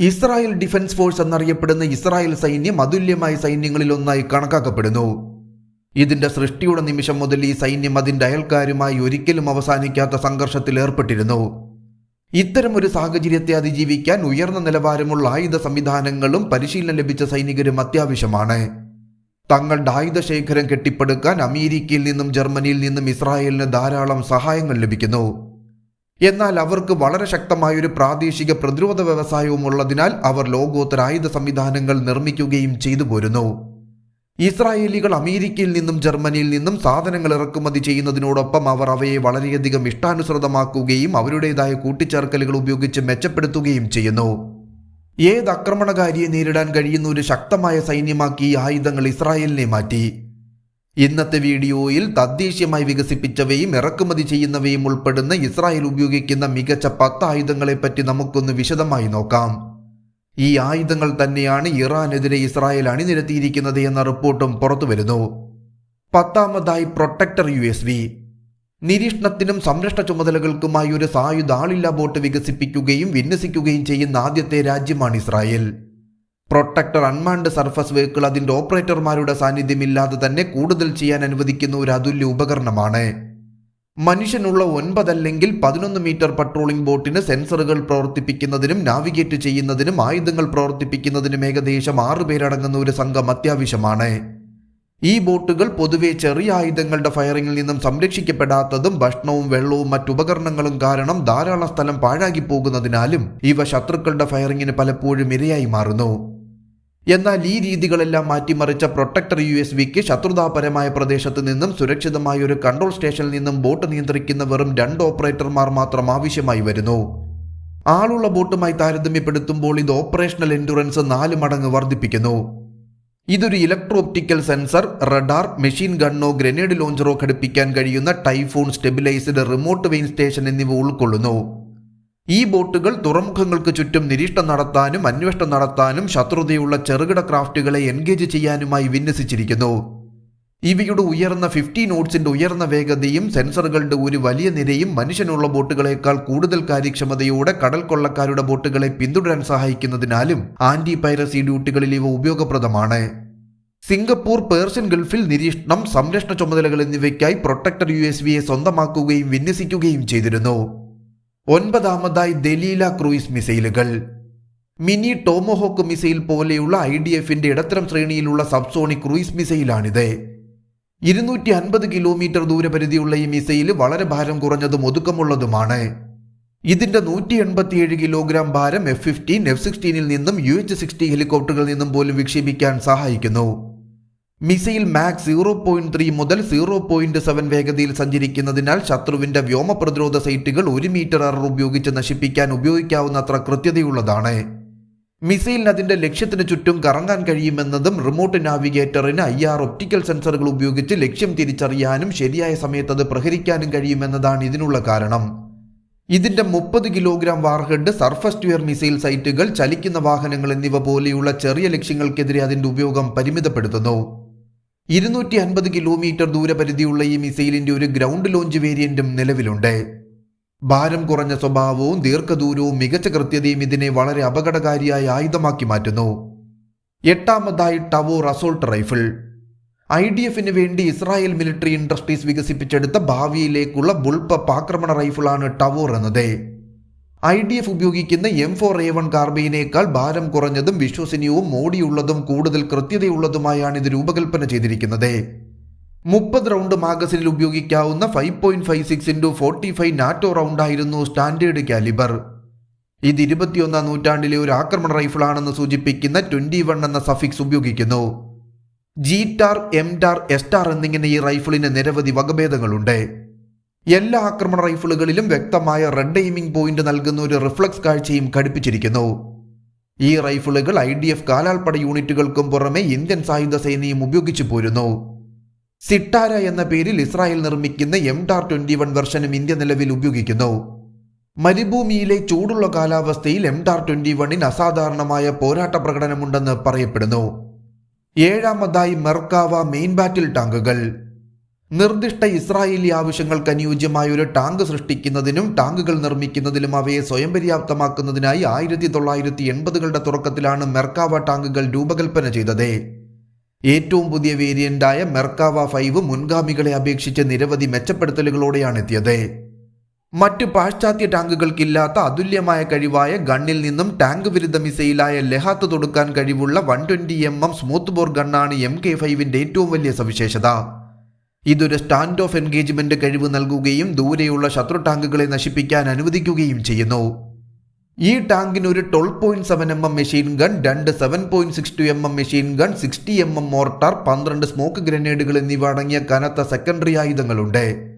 Israel defence force എന്നറിയപ്പെടുന്ന Israel സൈന്യം അതുല്യമായ സൈന്യങ്ങളിലൊന്നായി കണക്കാക്കപ്പെടുന്നു. ഇതിന്റെ സൃഷ്ടിയുടെ നിമിഷം മുതൽ ഈ സൈന്യം അതിന്റെ അയൽക്കാരുമായി ഒരിക്കലും അവസാനിക്കാത്ത സംഘർഷത്തിൽ ഏർപ്പെട്ടിരുന്നു. ഇത്തരം ഒരു സാഹചര്യത്തെ അതിജീവിക്കാൻ ഉയർന്ന നിലവാരമുള്ള ആയുധ സംവിധാനങ്ങളും പരിശീലനം ലഭിച്ച സൈനികരും അത്യാവശ്യമാണ്. തങ്ങളുടെ ആയുധ ശേഖരം കെട്ടിപ്പടുക്കാൻ അമേരിക്കയിൽ നിന്നും ജർമ്മനിയിൽ നിന്നും ഇസ്രായേലിന് ധാരാളം സഹായങ്ങൾ ലഭിക്കുന്നു. എന്നാൽ അവർക്ക് വളരെ ശക്തമായ ഒരു പ്രാദേശിക പ്രതിരോധ വ്യവസായവും ഉള്ളതിനാൽ അവർ ലോകോത്തര ആയുധ സംവിധാനങ്ങൾ നിർമ്മിക്കുകയും ചെയ്തു പോരുന്നു. ഇസ്രായേലികൾ അമേരിക്കയിൽ നിന്നും ജർമ്മനിയിൽ നിന്നും സാധനങ്ങൾ ഇറക്കുമതി ചെയ്യുന്നതിനോടൊപ്പം അവർ അവയെ വളരെയധികം ഇഷ്ടാനുസൃതമാക്കുകയും അവരുടേതായ കൂട്ടിച്ചേർക്കലുകൾ ഉപയോഗിച്ച് മെച്ചപ്പെടുത്തുകയും ചെയ്യുന്നു. ഏത് ആക്രമണകാരിയെ നേരിടാൻ കഴിയുന്ന ഒരു ശക്തമായ സൈന്യമാക്കി ഈ ആയുധങ്ങൾ ഇസ്രായേലിനെ മാറ്റി. ഇന്നത്തെ വീഡിയോയിൽ തദ്ദേശീയമായി വികസിപ്പിച്ചവയും ഇറക്കുമതി ചെയ്യുന്നവയും ഉൾപ്പെടുന്ന ഇസ്രായേൽ ഉപയോഗിക്കുന്ന മികച്ച പത്ത് ആയുധങ്ങളെപ്പറ്റി നമുക്കൊന്ന് വിശദമായി നോക്കാം. ഈ ആയുധങ്ങൾ തന്നെയാണ് ഇറാനെതിരെ ഇസ്രായേൽ അണിനിരത്തിയിരിക്കുന്നത് എന്ന റിപ്പോർട്ടും പുറത്തുവരുന്നു. പത്താമതായി പ്രൊട്ടക്ടർ യു എസ് വി. നിരീക്ഷണത്തിനും സംരക്ഷണ ചുമതലകൾക്കുമായി ഒരു സായുധ ആളില്ലാ ബോട്ട് വികസിപ്പിക്കുകയും വിന്യസിക്കുകയും ചെയ്യുന്ന ആദ്യത്തെ രാജ്യമാണ് Israel. Protector unmanned surface vehicle അതിന്റെ ഓപ്പറേറ്റർമാരുടെ സാന്നിധ്യമില്ലാതെ തന്നെ കൂടുതൽ ചെയ്യാൻ അനുവദിക്കുന്ന ഒരു അതുല്യ ഉപകരണമാണ്. മനുഷ്യനുള്ള ഒൻപതല്ലെങ്കിൽ പതിനൊന്ന് മീറ്റർ പട്രോളിംഗ് ബോട്ടിന് സെൻസറുകൾ പ്രവർത്തിപ്പിക്കുന്നതിനും നാവിഗേറ്റ് ചെയ്യുന്നതിനും ആയുധങ്ങൾ പ്രവർത്തിപ്പിക്കുന്നതിനും ഏകദേശം ആറു പേരടങ്ങുന്ന ഒരു സംഘം അത്യാവശ്യമാണ്. ഈ ബോട്ടുകൾ പൊതുവെ ചെറിയ ആയുധങ്ങളുടെ ഫയറിംഗിൽ നിന്നും സംരക്ഷിക്കപ്പെടാത്തതും ഭക്ഷണവും വെള്ളവും മറ്റുപകരണങ്ങളും കാരണം ധാരാളം സ്ഥലം പാഴാകി പോകുന്നതിനാലും ഇവ ശത്രുക്കളുടെ ഫയറിംഗിന് പലപ്പോഴും ഇരയായി മാറുന്നു. എന്നാൽ ഈ രീതികളെല്ലാം മാറ്റിമറിച്ച പ്രൊട്ടക്ടർ യു എസ് വിക്ക് ശത്രുതാപരമായ പ്രദേശത്ത് നിന്നും സുരക്ഷിതമായ ഒരു കൺട്രോൾ സ്റ്റേഷനിൽ നിന്നും ബോട്ട് നിയന്ത്രിക്കുന്ന വെറും രണ്ട് ഓപ്പറേറ്റർമാർ മാത്രം ആവശ്യമായി വരുന്നു. ആളുള്ള ബോട്ടുമായി താരതമ്യപ്പെടുത്തുമ്പോൾ ഇത് ഓപ്പറേഷണൽ എൻഡുറൻസ് നാല് മടങ്ങ് വർദ്ധിപ്പിക്കുന്നു. ഇതൊരു electro optical sensor radar machine ഗണ്ണോ grenade ലോഞ്ചറോ ഘടിപ്പിക്കാൻ കഴിയുന്ന Typhoon stabilised remote weapon station എന്നിവ ഉൾക്കൊള്ളുന്നു. ഈ ബോട്ടുകൾ തുറമുഖങ്ങൾക്ക് ചുറ്റും നിരീക്ഷണം നടത്താനും അന്വേഷണം നടത്താനും ശത്രുതയുള്ള ചെറുകിട ക്രാഫ്റ്റുകളെ എൻഗേജ് ചെയ്യാനുമായി വിന്യസിച്ചിരിക്കുന്നു. ഇവയുടെ ഉയർന്ന ഫിഫ്റ്റി നോട്ട്സിന്റെ ഉയർന്ന വേഗതയും സെൻസറുകളുടെ ഒരു വലിയ നിരയും മനുഷ്യനുള്ള ബോട്ടുകളേക്കാൾ കൂടുതൽ കാര്യക്ഷമതയോടെ കടൽ കൊള്ളക്കാരുടെ ബോട്ടുകളെ പിന്തുടരാൻ സഹായിക്കുന്നതിനാലും ആന്റി പൈറസി ഡ്യൂട്ടികളിൽ ഇവ ഉപയോഗപ്രദമാണ്. സിംഗപ്പൂർ പേർഷ്യൻ ഗൾഫിൽ നിരീക്ഷണം സംരക്ഷണ ചുമതലകൾ എന്നിവയ്ക്കായി പ്രൊട്ടക്ടർ യു സ്വന്തമാക്കുകയും വിന്യസിക്കുകയും ചെയ്തിരുന്നു. ഒൻപതാമതായി ദലീല ക്രൂയിസ് മിസൈലുകൾ. മിനി ടോമോഹോക്ക് മിസൈൽ പോലെയുള്ള ഐ ഡി എഫിന്റെ ഇടത്തരം ശ്രേണിയിലുള്ള സബ്സോണിക് ക്രൂയിസ് മിസൈലാണിത്. ഇരുന്നൂറ്റി അൻപത് കിലോമീറ്റർ ദൂരപരിധിയുള്ള ഈ മിസൈൽ വളരെ ഭാരം കുറഞ്ഞതും ഒതുക്കമുള്ളതുമാണ്. ഇതിന്റെ നൂറ്റി എൺപത്തിയേഴ് കിലോഗ്രാം ഭാരം എഫ് ഫിഫ്റ്റീൻ എഫ് സിക്സ്റ്റീനിൽ നിന്നും യു എച്ച് സിക്സ്റ്റി ഹെലികോപ്റ്ററുകളിൽ നിന്നും പോലും വിക്ഷേപിക്കാൻ സഹായിക്കുന്നു. Missile Mach zero point three മുതൽ സീറോ പോയിന്റ് സെവൻ വേഗതയിൽ സഞ്ചരിക്കുന്നതിനാൽ ശത്രുവിന്റെ വ്യോമ പ്രതിരോധ സൈറ്റുകൾ ഒരു മീറ്റർ എറർ ഉപയോഗിച്ച് നശിപ്പിക്കാൻ ഉപയോഗിക്കാവുന്നത്ര കൃത്യതയുള്ളതാണ്. മിസൈലിന് അതിന്റെ ലക്ഷ്യത്തിന് ചുറ്റും കറങ്ങാൻ കഴിയുമെന്നതും റിമോട്ട് നാവിഗേറ്ററിന് ഐ ആർ ഒപ്റ്റിക്കൽ സെൻസറുകൾ ഉപയോഗിച്ച് ലക്ഷ്യം തിരിച്ചറിയാനും ശരിയായ സമയത്ത് അത് പ്രഹരിക്കാനും കഴിയുമെന്നതാണ് ഇതിനുള്ള കാരണം. ഇതിന്റെ മുപ്പത് kilogram warhead surface to air missile സൈറ്റുകൾ ചലിക്കുന്ന വാഹനങ്ങൾ എന്നിവ പോലെയുള്ള ചെറിയ ലക്ഷ്യങ്ങൾക്കെതിരെ അതിന്റെ ഉപയോഗം പരിമിതപ്പെടുത്തുന്നു. ഇരുന്നൂറ്റി അൻപത് കിലോമീറ്റർ ദൂരപരിധിയുള്ള ഈ മിസൈലിന്റെ ഒരു ഗ്രൗണ്ട് ലോഞ്ച് വേരിയന്റും നിലവിലുണ്ട്. ഭാരം കുറഞ്ഞ സ്വഭാവവും ദീർഘദൂരവും മികച്ച കൃത്യതയും ഇതിനെ വളരെ അപകടകാരിയായ ആയുധമാക്കി മാറ്റുന്നു. എട്ടാമതായി Tavor assault rifle. I D എഫിന് വേണ്ടി ഇസ്രായേൽ മിലിറ്ററി ഇൻഡസ്ട്രീസ് വികസിപ്പിച്ചെടുത്ത ഭാവിയിലേക്കുള്ള ബുൾപ്പപ്പ് ആക്രമണ റൈഫിളാണ് ടവോർ എന്നത്. ഐ ഡി എഫ് ഉപയോഗിക്കുന്ന എം ഫോർ എ വൺ കാർബൈനേക്കാൾ ഭാരം കുറഞ്ഞതും വിശ്വസനീയവും മോടിയുള്ളതും കൂടുതൽ കൃത്യതയുള്ളതുമായാണ് ഇത് രൂപകൽപ്പന ചെയ്തിരിക്കുന്നത്. മുപ്പത് റൗണ്ട് മാഗസിനിൽ ഉപയോഗിക്കാവുന്ന five point five six into forty five NATO റൗണ്ടായിരുന്നു standard calibre. ഇത് ഇരുപത്തിയൊന്നാം നൂറ്റാണ്ടിലെ ഒരു ആക്രമണ റൈഫിളാണെന്ന് സൂചിപ്പിക്കുന്ന ട്വന്റി വൺ എന്ന സഫിക്സ് ഉപയോഗിക്കുന്നു. G TAR M TAR S TAR എന്നിങ്ങനെ ഈ റൈഫിളിന് നിരവധി വകഭേദങ്ങളുണ്ട്. എല്ലാ ആക്രമണ റൈഫിളുകളിലും വ്യക്തമായ റെഡ് എയിമിംഗ് പോയിന്റ് നൽകുന്ന ഒരു റിഫ്ലക്സ് കാഴ്ചയും ഘടിപ്പിച്ചിരിക്കുന്നു. ഈ റൈഫിളുകൾ ഐ ഡി എഫ് കാലാൾപ്പട യൂണിറ്റുകൾക്കും പുറമെ ഇന്ത്യൻ സായുധ സേനയും ഉപയോഗിച്ചു പോരുന്നു. സിട്ടാര എന്ന പേരിൽ ഇസ്രായേൽ നിർമ്മിക്കുന്ന എം ടാർ ട്വന്റി വൺ വെർഷനും ഇന്ത്യ നിലവിൽ ഉപയോഗിക്കുന്നു. മരുഭൂമിയിലെ ചൂടുള്ള കാലാവസ്ഥയിൽ എം ടാർ ട്വന്റി വണ്ണിന് അസാധാരണമായ പോരാട്ട പ്രകടനമുണ്ടെന്ന് പറയപ്പെടുന്നു. ഏഴാമതായി മെർക്കാവ മെയിൻ ബാറ്റിൽ ടാങ്കുകൾ നിർദ്ദിഷ്ട ഇസ്രായേലി ആവശ്യങ്ങൾക്ക് അനുയോജ്യമായ ഒരു ടാങ്ക് സൃഷ്ടിക്കുന്നതിനും ടാങ്കുകൾ നിർമ്മിക്കുന്നതിലും അവയെ സ്വയം പര്യാപ്തമാക്കുന്നതിനായി ആയിരത്തി തൊള്ളായിരത്തി എൺപതുകളുടെ തുടക്കത്തിലാണ് മെർക്കാവ ടാങ്കുകൾ രൂപകൽപ്പന ചെയ്തത്. ഏറ്റവും പുതിയ വേരിയന്റായ മെർക്കാവ ഫൈവ് മുൻഗാമികളെ അപേക്ഷിച്ച് നിരവധി മെച്ചപ്പെടുത്തലുകളോടെയാണ് എത്തിയത്. മറ്റു പാശ്ചാത്യ ടാങ്കുകൾക്കില്ലാത്ത അതുല്യമായ കഴിവായ ഗണ്ണിൽ നിന്നും ടാങ്ക് വിരുദ്ധ മിസൈലായ ലെഹാത്ത് തൊടുക്കാൻ കഴിവുള്ള one twenty M M smooth bore ഗണ്ണാണ് M K ഫൈവിന്റെ ഏറ്റവും വലിയ സവിശേഷത. ഇതൊരു സ്റ്റാൻഡ് ഓഫ് എൻഗേജ്മെന്റ് കഴിവ് നൽകുകയും ദൂരെയുള്ള ശത്രു ടാങ്കുകളെ നശിപ്പിക്കാൻ അനുവദിക്കുകയും ചെയ്യുന്നു. ഈ ടാങ്കിന് ഒരു twelve point seven M M machine gun രണ്ട് seven point six two M M machine gun sixty M M mortar പന്ത്രണ്ട് സ്മോക്ക് ഗ്രനേഡുകൾ എന്നിവ അടങ്ങിയ കനത്ത സെക്കൻഡറി ആയുധങ്ങളുണ്ട്.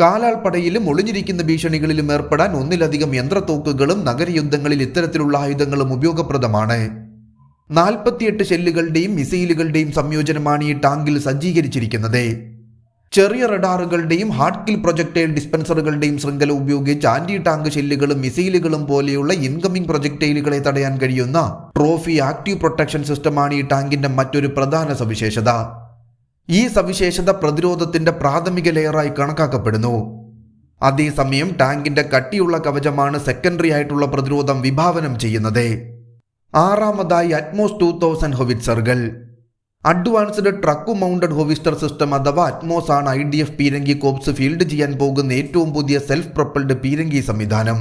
കാലാൾപ്പടയിലും ഒളിഞ്ഞിരിക്കുന്ന ഭീഷണികളിലും ഏർപ്പെടാൻ ഒന്നിലധികം യന്ത്രത്തോക്കുകളും നഗരയുദ്ധങ്ങളിൽ ഇത്തരത്തിലുള്ള ആയുധങ്ങളും ഉപയോഗപ്രദമാണ്. നാൽപ്പത്തിയെട്ട് ഷെല്ലുകളുടെയും മിസൈലുകളുടെയും സംയോജനമാണ് ഈ ടാങ്കിൽ സജ്ജീകരിച്ചിരിക്കുന്നത്. ചെറിയ റഡാറുകളുടെയും ഹാർട്ട് കിൽ പ്രൊജക്ടൈൽ ഡിസ്പെൻസറുകളുടെയും ശൃംഖല ഉപയോഗിച്ച് ആന്റി ടാങ്ക് ഷെല്ലുകളും മിസൈലുകളും പോലെയുള്ള ഇൻകമിംഗ് പ്രൊജക്ടൈലുകളെ തടയാൻ കഴിയുന്ന ട്രോഫി ആക്റ്റീവ് പ്രൊട്ടക്ഷൻ സിസ്റ്റമാണ് ഈ ടാങ്കിന്റെ മറ്റൊരു പ്രധാന സവിശേഷത. ഈ സവിശേഷത പ്രതിരോധത്തിന്റെ പ്രാഥമിക ലെയറായി കണക്കാക്കപ്പെടുന്നു. അതേസമയം ടാങ്കിന്റെ കട്ടിയുള്ള കവചമാണ് സെക്കൻഡറി ആയിട്ടുള്ള പ്രതിരോധം വിഭാവനം ചെയ്യുന്നത്. ആറാമതായി അറ്റ്മോസ് ടൂ തൗസൻഡ് ഹൊവിറ്റ്സറുകൾ. അഡ്വാൻസ്ഡ് ട്രക്ക് മൗണ്ടഡ് ഹോവിസ്റ്റർ സിസ്റ്റം അഥവാ അറ്റ്മോസ് ആണ് ഐ ഡി എഫ് പീരങ്കി കോപ്സ് ഫീൽഡ് ചെയ്യാൻ പോകുന്ന ഏറ്റവും പുതിയ സെൽഫ് പ്രൊപ്പൽഡ് പീരങ്കി സംവിധാനം.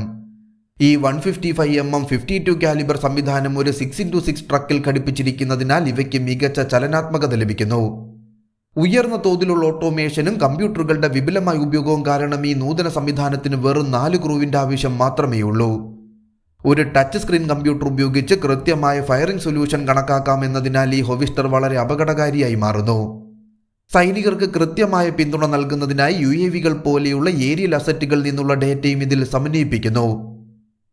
ഈ one fifty five M M fifty two calibre സംവിധാനം ഒരു സിക്സ് ഇന്റു സിക്സ് ട്രക്കിൽ ഘടിപ്പിച്ചിരിക്കുന്നതിനാൽ ഇവയ്ക്ക് മികച്ച ചലനാത്മകത ലഭിക്കുന്നു. ഉയർന്ന തോതിലുള്ള ഓട്ടോമേഷനും കമ്പ്യൂട്ടറുകളുടെ വിപുലമായ ഉപയോഗവും കാരണം ഈ നൂതന സംവിധാനത്തിന് വെറും നാല് ക്രൂവിന്റെ ആവശ്യം മാത്രമേ ഉള്ളൂ ഒരു ടച്ച് സ്ക്രീൻ കമ്പ്യൂട്ടർ ഉപയോഗിച്ച് കൃത്യമായ ഫയറിംഗ് സൊല്യൂഷൻ കണക്കാക്കാമെന്നതിനാൽ ഈ ഹൊവിസ്റ്റർ വളരെ അപകടകാരിയായി മാറുന്നു. സൈനികർക്ക് കൃത്യമായ പിന്തുണ നൽകുന്നതിനായി യു എ വികൾ പോലെയുള്ള ഏരിയൽ അസറ്റുകളിൽ നിന്നുള്ള ഡേറ്റയും ഇതിൽ സമന്വയിപ്പിക്കുന്നു.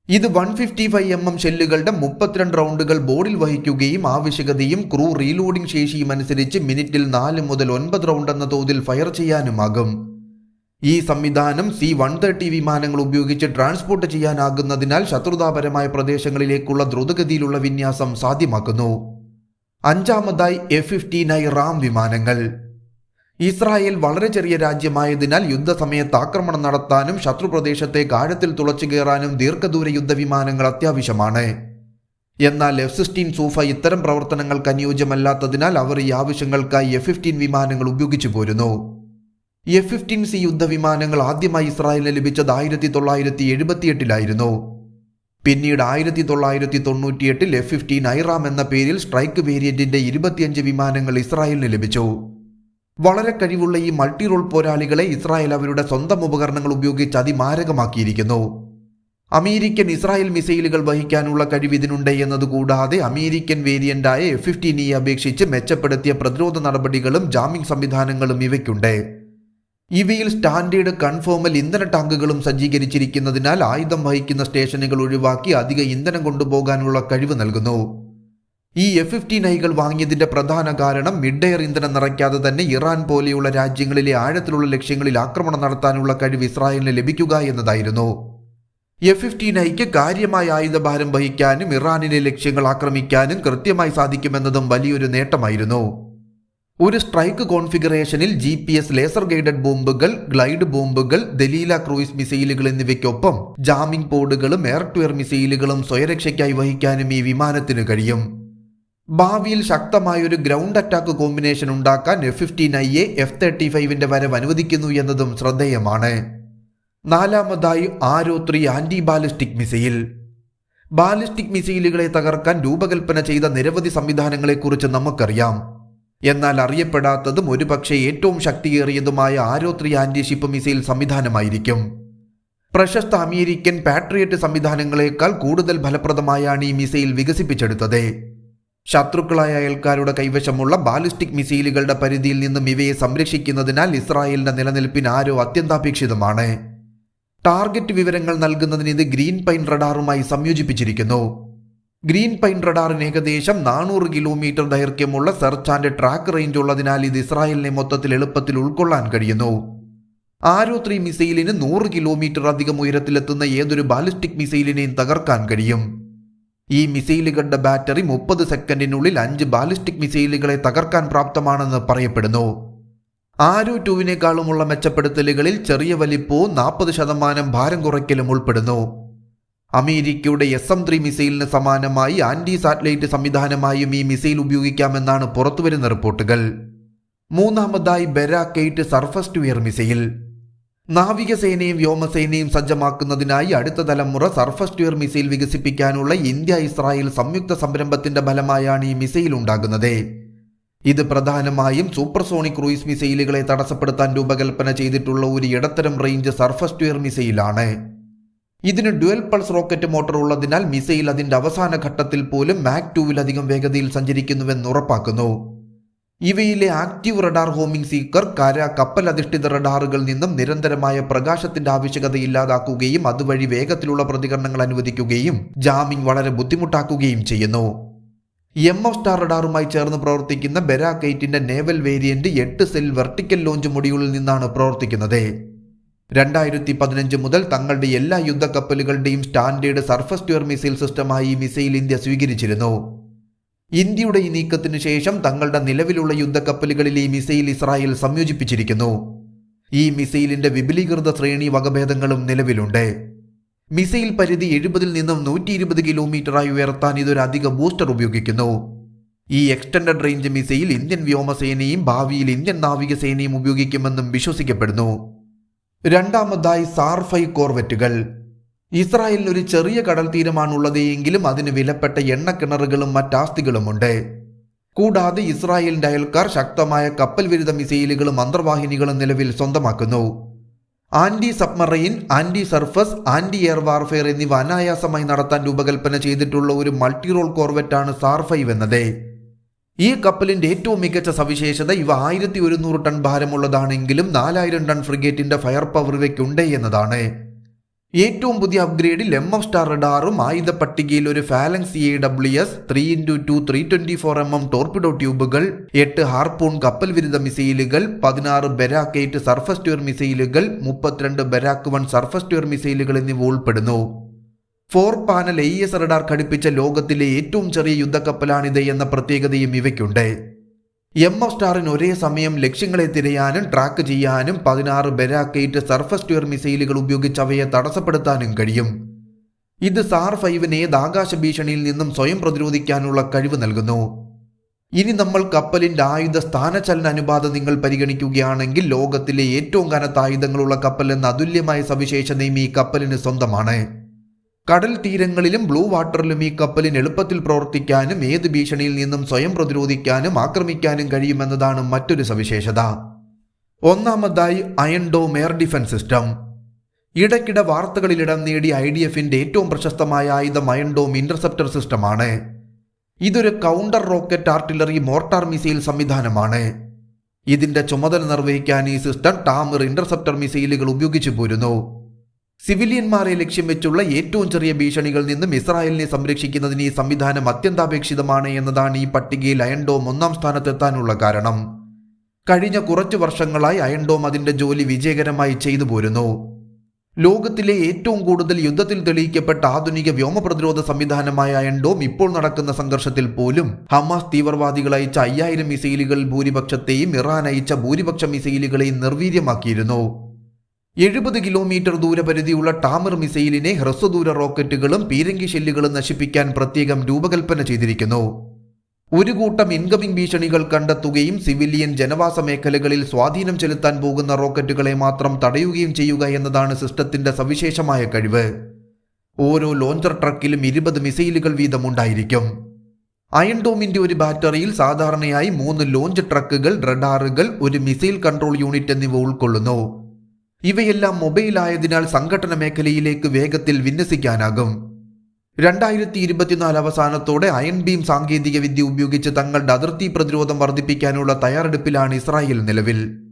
ഇത് one fifty five M M ഷെല്ലുകളുടെ മുപ്പത്തിരണ്ട് റൗണ്ടുകൾ ബോർഡിൽ വഹിക്കുകയും ആവശ്യകതയും ക്രൂ റീലോഡിംഗ് ശേഷിയും അനുസരിച്ച് മിനിറ്റിൽ നാല് മുതൽ ഒൻപത് റൗണ്ട് എന്ന തോതിൽ ഫയർ ചെയ്യാനുമാകും. ഈ സംവിധാനം സി വൺ തേർട്ടി വിമാനങ്ങൾ ഉപയോഗിച്ച് ട്രാൻസ്പോർട്ട് ചെയ്യാനാകുന്നതിനാൽ ശത്രുതാപരമായ പ്രദേശങ്ങളിലേക്കുള്ള ദ്രുതഗതിയിലുള്ള വിന്യാസം സാധ്യമാക്കുന്നു. അഞ്ചാമതായി എഫ് ഫിഫ്റ്റീൻ ഐ റാം വിമാനങ്ങൾ. ഇസ്രായേൽ വളരെ ചെറിയ രാജ്യമായതിനാൽ യുദ്ധസമയത്ത് ആക്രമണം നടത്താനും ശത്രുപ്രദേശത്തെ ആഴത്തിൽ തുളച്ചു കയറാനും ദീർഘദൂര യുദ്ധവിമാനങ്ങൾ അത്യാവശ്യമാണ്. എന്നാൽ എഫ് സിക്സ്റ്റീൻ സൂഫ ഇത്തരം പ്രവർത്തനങ്ങൾക്ക് അനുയോജ്യമല്ലാത്തതിനാൽ അവർ ഈ ആവശ്യങ്ങൾക്കായി എഫ് ഫിഫ്റ്റീൻ വിമാനങ്ങൾ ഉപയോഗിച്ചു പോരുന്നു. എഫ് ഫിഫ്റ്റീൻ സി യുദ്ധവിമാനങ്ങൾ ആദ്യമായി ഇസ്രായേലിന് ലഭിച്ചത് ആയിരത്തി തൊള്ളായിരത്തി എഴുപത്തിയെട്ടിലായിരുന്നു പിന്നീട് ആയിരത്തി തൊള്ളായിരത്തി തൊണ്ണൂറ്റിയെട്ടിൽ എഫ് ഫിഫ്റ്റീൻ ഐറാം എന്ന പേരിൽ സ്ട്രൈക്ക് വേരിയന്റിന്റെ ഇരുപത്തിയഞ്ച് വിമാനങ്ങൾ ഇസ്രായേലിന് ലഭിച്ചു. വളരെ കഴിവുള്ള ഈ മൾട്ടി റോൾ പോരാളികളെ ഇസ്രായേൽ അവരുടെ സ്വന്തം ഉപകരണങ്ങൾ ഉപയോഗിച്ച് അതിമാരകമാക്കിയിരിക്കുന്നു. അമേരിക്കൻ ഇസ്രായേൽ മിസൈലുകൾ വഹിക്കാനുള്ള കഴിവ് ഇതിനുണ്ട് എന്നതുകൂടാതെ അമേരിക്കൻ വേരിയന്റായ എഫ് ഫിഫ്റ്റീനെ അപേക്ഷിച്ച് മെച്ചപ്പെടുത്തിയ പ്രതിരോധ നടപടികളും ജാമിംഗ് സംവിധാനങ്ങളും ഇവയ്ക്കുണ്ട്. ഇവയിൽ സ്റ്റാൻഡേർഡ് കൺഫോമൽ ഇന്ധന ടാങ്കുകളും സജ്ജീകരിച്ചിരിക്കുന്നതിനാൽ ആയുധം വഹിക്കുന്ന സ്റ്റേഷനുകൾ ഒഴിവാക്കി അധിക ഇന്ധനം കൊണ്ടുപോകാനുള്ള കഴിവ് നൽകുന്നു. ഈ എഫ് ഫിഫ്റ്റീൻ ഐകൾ വാങ്ങിയതിന്റെ പ്രധാന കാരണം മിഡ് എയർ ഇന്ധനം നിറയ്ക്കാതെ തന്നെ ഇറാൻ പോലെയുള്ള രാജ്യങ്ങളിലെ ആഴത്തിലുള്ള ലക്ഷ്യങ്ങളിൽ ആക്രമണം നടത്താനുള്ള കഴിവ് ഇസ്രായേലിന് ലഭിക്കുക എന്നതായിരുന്നു. എഫ് ഫിഫ്റ്റീൻ ഐക്ക് കാര്യമായ ആയുധഭാരം വഹിക്കാനും ഇറാനിലെ ലക്ഷ്യങ്ങൾ ആക്രമിക്കാനും കൃത്യമായി സാധിക്കുമെന്നതും വലിയൊരു നേട്ടമായിരുന്നു. ഒരു strike കോൺഫിഗറേഷനിൽ G P S laser guided ബോംബുകൾ ഗ്ലൈഡ് ബോംബുകൾ ദലീല ക്രൂയിസ് മിസൈലുകൾ എന്നിവയ്ക്കൊപ്പം ജാമിംഗ് പോഡുകളും എയർ ടു എയർ മിസൈലുകളും സ്വയരക്ഷയ്ക്കായി വഹിക്കാനും ഈ വിമാനത്തിന് കഴിയും. ഭാവിയിൽ ശക്തമായ ഒരു ഗ്രൗണ്ട് അറ്റാക്ക് കോമ്പിനേഷൻ ഉണ്ടാക്കാൻ F fifteen I A F thirty ഫൈവിന്റെ വരവ് അനുവദിക്കുന്നു എന്നതും ശ്രദ്ധേയമാണ്. നാലാമതായി Arrow three anti ballistic missile ballistic മിസൈലുകളെ തകർക്കാൻ രൂപകൽപ്പന ചെയ്ത നിരവധി സംവിധാനങ്ങളെക്കുറിച്ച് നമുക്കറിയാം. എന്നാൽ അറിയപ്പെടാത്തതും ഒരുപക്ഷെ ഏറ്റവും ശക്തിയേറിയതുമായ Arrow three anti ship missile സംവിധാനമായിരിക്കും. പ്രശസ്ത അമേരിക്കൻ പാട്രിയറ്റ് സംവിധാനങ്ങളെക്കാൾ കൂടുതൽ ഫലപ്രദമായാണ് ഈ മിസൈൽ വികസിപ്പിച്ചെടുത്തത്. ശത്രുക്കളായ അയൽക്കാരുടെ കൈവശമുള്ള ബാലിസ്റ്റിക് മിസൈലുകളുടെ പരിധിയിൽ നിന്നും ഇവയെ സംരക്ഷിക്കുന്നതിനാൽ ഇസ്രായേലിന്റെ നിലനിൽപ്പിന് ആരോ അത്യന്താപേക്ഷിതമാണ്. ടാർഗറ്റ് വിവരങ്ങൾ നൽകുന്നതിന് ഇത് ഗ്രീൻ പൈൻ റഡാറുമായി സംയോജിപ്പിച്ചിരിക്കുന്നു. ഗ്രീൻ പൈൻ റഡാറിന് ഏകദേശം നാനൂറ് കിലോമീറ്റർ ദൈർഘ്യമുള്ള സെർച്ച് ആൻഡ് ട്രാക്ക് റേഞ്ച് ഉള്ളതിനാൽ ഇത് ഇസ്രായേലിനെ മൊത്തത്തിൽ എളുപ്പത്തിൽ ഉൾക്കൊള്ളാൻ കഴിയുന്നു. ആരോ ത്രീ മിസൈലിന് നൂറ് കിലോമീറ്റർ അധികം ഉയരത്തിലെത്തുന്ന ഏതൊരു ബാലിസ്റ്റിക് മിസൈലിനെയും തകർക്കാൻ കഴിയും. ഈ മിസൈലുകളുടെ ബാറ്ററി മുപ്പത് സെക്കൻഡിനുള്ളിൽ അഞ്ച് ബാലിസ്റ്റിക് മിസൈലുകളെ തകർക്കാൻ പ്രാപ്തമാണെന്ന് പറയപ്പെടുന്നു. ആരോ ടുവിനേക്കാളുമുള്ള മെച്ചപ്പെടുത്തലുകളിൽ ചെറിയ വലിപ്പവും നാൽപ്പത് ശതമാനം ഭാരം കുറയ്ക്കലും ഉൾപ്പെടുന്നു. അമേരിക്കയുടെ എസ് എം ത്രീ മിസൈലിന് സമാനമായി ആന്റി സാറ്റലൈറ്റ് സംവിധാനമായും ഈ മിസൈൽ ഉപയോഗിക്കാമെന്നാണ് പുറത്തുവരുന്ന റിപ്പോർട്ടുകൾ. മൂന്നാമതായി Barak eight surface to air missile. നാവികസേനയും വ്യോമസേനയും സജ്ജമാക്കുന്നതിനായി അടുത്ത തലമുറ സർഫസ് ടു എയർ മിസൈൽ വികസിപ്പിക്കാനുള്ള ഇന്ത്യ ഇസ്രായേൽ സംയുക്ത സംരംഭത്തിന്റെ ഫലമായാണ് ഈ മിസൈൽ ഉണ്ടാകുന്നത്. ഇത് പ്രധാനമായും സൂപ്പർസോണിക് ക്രൂയിസ് മിസൈലുകളെ തടസ്സപ്പെടുത്താൻ രൂപകൽപ്പന ചെയ്തിട്ടുള്ള ഒരു ഇടത്തരം റേഞ്ച് സർഫസ് ടു എയർ മിസൈലാണ്. ഇതിന് ഡ്യുവൽ പൾസ് റോക്കറ്റ് മോട്ടോർ ഉള്ളതിനാൽ മിസൈൽ അതിന്റെ അവസാന ഘട്ടത്തിൽ പോലും മാക് ടൂവിലധികം വേഗതയിൽ സഞ്ചരിക്കുന്നുവെന്ന് ഉറപ്പാക്കുന്നു. ഇവയിലെ ആക്റ്റീവ് റഡാർ ഹോമിംഗ് സീക്കർ കര കപ്പൽ അധിഷ്ഠിത റഡാറുകളിൽ നിന്നും നിരന്തരമായ പ്രകാശത്തിന്റെ ആവശ്യകത ഇല്ലാതാക്കുകയും അതുവഴി വേഗത്തിലുള്ള പ്രതികരണങ്ങൾ അനുവദിക്കുകയും ജാമിംഗ് വളരെ ബുദ്ധിമുട്ടാക്കുകയും ചെയ്യുന്നു. എം എഫ് സ്റ്റാർ റഡാറുമായി ചേർന്ന് പ്രവർത്തിക്കുന്ന ബെരാക്കൈറ്റിന്റെ നേവൽ വേരിയന്റ് എട്ട് സെൽ വെർട്ടിക്കൽ ലോഞ്ച് മൊഡ്യൂളിൽ നിന്നാണ് പ്രവർത്തിക്കുന്നത്. രണ്ടായിരത്തി പതിനഞ്ച് മുതൽ തങ്ങളുടെ എല്ലാ യുദ്ധക്കപ്പലുകളുടെയും standard surface to air missile സിസ്റ്റമായി ഈ മിസൈൽ ഇന്ത്യ സ്വീകരിച്ചിരുന്നു. ഇന്ത്യയുടെ ഈ നീക്കത്തിനു ശേഷം തങ്ങളുടെ നിലവിലുള്ള യുദ്ധക്കപ്പലുകളിൽ ഈ മിസൈൽ ഇസ്രായേൽ സംയോജിപ്പിച്ചിരിക്കുന്നു. ഈ മിസൈലിന്റെ വിപുലീകൃത ശ്രേണി വകഭേദങ്ങളും നിലവിലുണ്ട്. മിസൈൽ പരിധി എഴുപതിൽ നിന്നും നൂറ്റി ഇരുപത് കിലോമീറ്ററായി ഉയർത്താൻ ഇതൊരു അധിക ബൂസ്റ്റർ ഉപയോഗിക്കുന്നു. ഈ എക്സ്റ്റൻഡഡ് റേഞ്ച് മിസൈൽ ഇന്ത്യൻ വ്യോമസേനയും ഭാവിയിൽ ഇന്ത്യൻ നാവികസേനയും ഉപയോഗിക്കുമെന്നും വിശ്വസിക്കപ്പെടുന്നു. രണ്ടാമതായി സാർഫൈ കോർവെറ്റുകൾ. ഇസ്രായേലിന് ഒരു ചെറിയ കടൽ തീരമാണുള്ളത് എങ്കിലും അതിന് വിലപ്പെട്ട എണ്ണക്കിണറുകളും മറ്റാസ്തികളുമുണ്ട്. കൂടാതെ ഇസ്രായേലിന്റെ അയൽക്കാർ ശക്തമായ കപ്പൽ വിരുദ്ധ മിസൈലുകളും അന്തർവാഹിനികളും നിലവിൽ സ്വന്തമാക്കുന്നു. Anti submarine anti surface anti air warfare എന്നിവ അനായാസമായി നടത്താൻ രൂപകൽപ്പന ചെയ്തിട്ടുള്ള ഒരു മൾട്ടി റോൾ കോർവെറ്റാണ് സാർഫൈവ് എന്നത്. ഈ കപ്പലിന്റെ ഏറ്റവും മികച്ച സവിശേഷത ഇവ ആയിരത്തി ഒരുന്നൂറ് ടൺ ഭാരമുള്ളതാണെങ്കിലും നാലായിരം ടൺ ഫ്രിഗേറ്റിന്റെ ഫയർ പവർ ഇവയ്ക്കുണ്ട് എന്നതാണ്. ഏറ്റവും പുതിയ അപ്ഗ്രേഡിൽ എം എഫ് സ്റ്റാർ റഡാറും ആയുധ പട്ടികയിൽ ഒരു Phalanx A W S three into two three twenty four M M torpedo ട്യൂബുകൾ എട്ട് ഹാർപൂൺ കപ്പൽ വിരുദ്ധ മിസൈലുകൾ പതിനാറ് ബെരാക്ക് എയ്റ്റ് സർഫസ് മിസൈലുകൾ മുപ്പത്തിരണ്ട് ബെരാക്ക് വൺ സർഫസ് മിസൈലുകൾ എന്നിവ ഉൾപ്പെടുന്നു. Four panel A S radar ഘടിപ്പിച്ച ലോകത്തിലെ ഏറ്റവും ചെറിയ യുദ്ധക്കപ്പലാണിത് എന്ന പ്രത്യേകതയും ഇവയ്ക്കുണ്ട്. എം എഫ് സ്റ്റാറിന് ഒരേ സമയം ലക്ഷ്യങ്ങളെ തിരയാനും ട്രാക്ക് ചെയ്യാനും പതിനാറ് ബെരാക്കേറ്റ് സർഫസ് ട്യൂർ മിസൈലുകൾ ഉപയോഗിച്ച് അവയെ തടസ്സപ്പെടുത്താനും കഴിയും. ഇത് സാർ ഫൈവിന് ഏത് ആകാശ ഭീഷണിയിൽ നിന്നും സ്വയം പ്രതിരോധിക്കാനുള്ള കഴിവ് നൽകുന്നു. ഇനി നമ്മൾ കപ്പലിന്റെ ആയുധ സ്ഥാനചലന അനുപാതം നിങ്ങൾ പരിഗണിക്കുകയാണെങ്കിൽ ലോകത്തിലെ ഏറ്റവും കനത്ത ആയുധങ്ങളുള്ള കപ്പൽ എന്ന അതുല്യമായ സവിശേഷതയും ഈ കപ്പലിന് സ്വന്തമാണ്. കടൽ തീരങ്ങളിലും ബ്ലൂ വാട്ടറിലും ഈ കപ്പലിന് എളുപ്പത്തിൽ പ്രവർത്തിക്കാനും ഏത് ഭീഷണിയിൽ നിന്നും സ്വയം പ്രതിരോധിക്കാനും ആക്രമിക്കാനും കഴിയുമെന്നതാണ് മറ്റൊരു സവിശേഷത. ഒന്നാമതായി Iron Dome air defence system ഇടയ്ക്കിടെ വാർത്തകളിൽ ഇടം നേടിയ ഐ ഡി എഫിന്റെ ഏറ്റവും പ്രശസ്തമായ ആയുധം അയൺ ഡോം ഇന്റർസെപ്റ്റർ സിസ്റ്റമാണ് ഇതൊരു counter rocket artillery mortar missile സംവിധാനമാണ്. ഇതിന്റെ ചുമതല നിർവഹിക്കാൻ ഈ സിസ്റ്റം ടാമർ ഇന്റർസെപ്റ്റർ മിസൈലുകൾ ഉപയോഗിച്ചു പോരുന്നു. സിവിലിയന്മാരെ ലക്ഷ്യം വെച്ചുള്ള ഏറ്റവും ചെറിയ ഭീഷണികളിൽ നിന്നും ഇസ്രായേലിനെ സംരക്ഷിക്കുന്നതിന് ഈ സംവിധാനം അത്യന്താപേക്ഷിതമാണ് എന്നതാണ് ഈ പട്ടികയിൽ അയൺഡോം ഒന്നാം സ്ഥാനത്തെത്താനുള്ള കാരണം. കഴിഞ്ഞ കുറച്ചു വർഷങ്ങളായി അയൺഡോം അതിന്റെ ജോലി വിജയകരമായി ചെയ്തു പോരുന്നു. ലോകത്തിലെ ഏറ്റവും കൂടുതൽ യുദ്ധത്തിൽ തെളിയിക്കപ്പെട്ട ആധുനിക വ്യോമ പ്രതിരോധ സംവിധാനമായ അയൺഡോം ഇപ്പോൾ നടക്കുന്ന സംഘർഷത്തിൽ പോലും ഹമാസ് തീവ്രവാദികൾ അയച്ച അയ്യായിരം മിസൈലുകൾ ഭൂരിപക്ഷത്തെയും ഇറാൻ അയച്ച ഭൂരിപക്ഷ മിസൈലുകളെയും നിർവീര്യമാക്കിയിരുന്നു. എഴുപത് കിലോമീറ്റർ ദൂരപരിധിയുള്ള ടാമർ മിസൈലിനെ ഹ്രസ്വദൂര റോക്കറ്റുകളും പീരങ്കി ഷെല്ലുകളും നശിപ്പിക്കാൻ പ്രത്യേകം രൂപകൽപ്പന ചെയ്തിരിക്കുന്നു. ഒരു കൂട്ടം ഇൻകമിംഗ് ഭീഷണികൾ കണ്ടെത്തുകയും സിവിലിയൻ ജനവാസ മേഖലകളിൽ സ്വാധീനം ചെലുത്താൻ പോകുന്ന റോക്കറ്റുകളെ മാത്രം തടയുകയും ചെയ്യുക എന്നതാണ് സിസ്റ്റത്തിന്റെ സവിശേഷമായ കഴിവ്. ഓരോ ലോഞ്ചർ ട്രക്കിലും ഇരുപത് മിസൈലുകൾ വീതമുണ്ടായിരിക്കും. അയൺഡോമിന്റെ ഒരു ബാറ്ററിയിൽ സാധാരണയായി മൂന്ന് ലോഞ്ച് ട്രക്കുകൾ റഡാറുകൾ ഒരു മിസൈൽ കൺട്രോൾ യൂണിറ്റ് എന്നിവ ഉൾക്കൊള്ളുന്നു. ഇവയെല്ലാം മൊബൈൽ ആയതിനാൽ സംഘടന മേഖലയിലേക്ക് വേഗത്തിൽ വിന്യസിക്കാനാകും. രണ്ടായിരത്തി ഇരുപത്തിനാല് അവസാനത്തോടെ അയൺ ബീം സാങ്കേതിക വിദ്യ ഉപയോഗിച്ച് തങ്ങളുടെ അതിർത്തി പ്രതിരോധം വർദ്ധിപ്പിക്കാനുള്ള തയ്യാറെടുപ്പിലാണ് ഇസ്രായേൽ നിലവിൽ.